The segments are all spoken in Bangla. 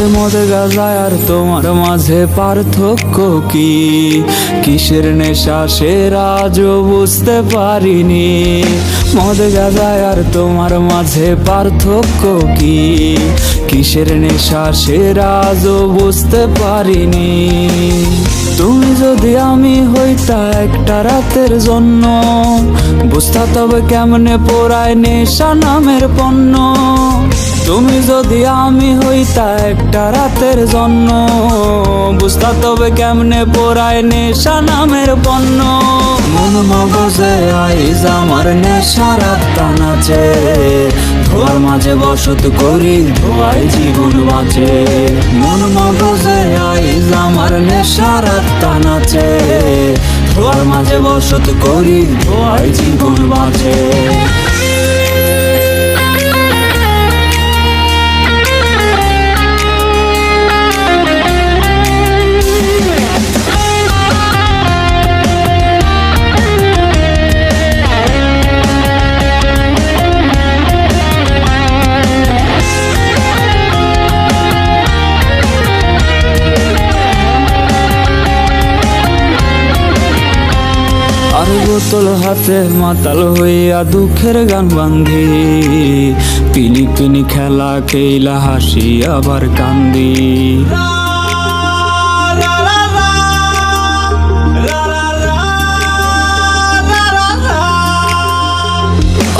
Palermo মদে গাজায় আর তোমার মাঝে পার্থক্য কি? কিসের নেশা সে রাজও বুঝতে পারিনি। মদে গাজায় আর তোমার মাঝে পার্থক্য কি? কিসের নেশা সে রাজও বুঝতে পারিনি। তুমি যদি আমি হইতা একটা রাতের জন্য, বুঝতা তবে কেমনে পোড়ায় নেশা নামের পণ্য? তুমি যদি আমি হইতা একটা রাতের জন্য। বুঝতা তবে কেমনে পোড়ায় নেশা নামের পণ্য। মন মগজে আইজ আমার নেশা রাত্তা নাচে। ধোয়ার মাঝে বসত করি ধোয়াই জীবন বাঁচে। মন মগজে আইজ আমার নেশা রাত্তা নাচে। ধোয়ার মাঝে বসত করি ধোয়াই জীবন বাঁচে। বোতল হাতে মাতাল হইয়া দুঃখের গান বান্ধি। পিনি পিনি খেলা খেলা হাসি আবার কান্দি।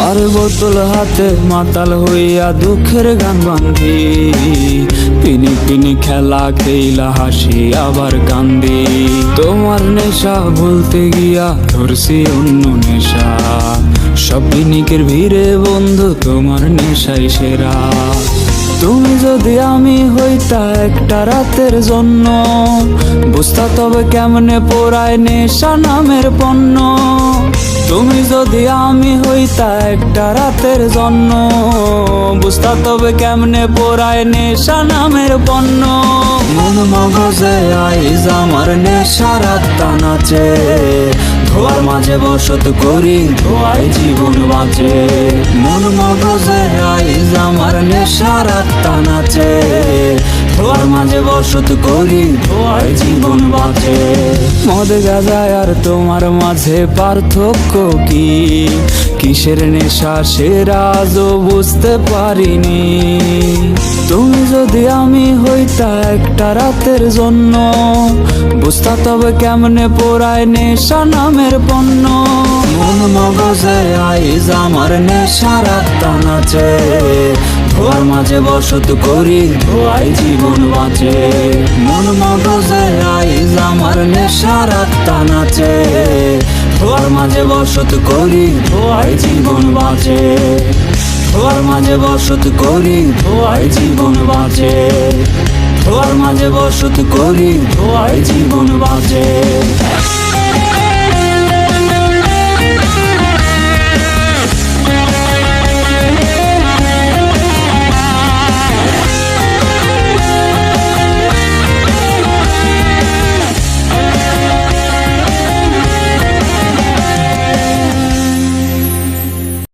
আর বোতল হাতে মাতাল হইয়া দুঃখের গান বান্ধি। পিনি পিনি খেলা খেলা হাসি আবার কান্দি। তোমার নেশা বলতে গিয়া ধরছি অন্য নেশা। সব পিনিকের ভিড়ে বন্ধু, তোমার নেশাই সেরা। তুমি যদি আমি হইতা একটা রাতের জন্য, বুঝতা তবে কেমনে পোড়ায় নেশা নামের পণ্য। তুমি যদি আমি হইতা একটা রাতের জন্য বুঝতা তবে কেমনে পোড়ায় নেশা নামের পণ্য? মন মগজে আইজ আমার নেশা রাত্তা নাচে। ধোয়ার মাঝে বসত করি ধোয়াই জীবন বাঁচে। মন মগজে আইজ আমার নেশা রাত্তা নাচে। ধোয়ার মাঝে বসত করি ধোয়াই জীবন বাঁচে। মদ গাজায় আর তোমার মাঝে পার্থক্য কি? কিসের নেশা সে রাজও বুঝতে পারিনি। তুমি যদি আমি হইতা একটা রাতের জন্য, বুঝতা তবে কেমনে পোড়ায় নেশা নামের পণ্য? মন মগজে আইজ আমার নেশা রাত্তা নাচে। ধোয়ার মাঝে বসত করি ধোয়াই জীবন বাঁচে। মন মগজে আইজ আমার নেশা টানাচে নাচে। ধোয়ার মাঝে বসত করি ধোয়াই জীবন বাঁচে। ধোয়ার মাঝে বসত করি ধোয়াই জীবন বাঁচে। ধোয়ার মাঝে বসত করি ধোয়াই জীবন বাঁচে।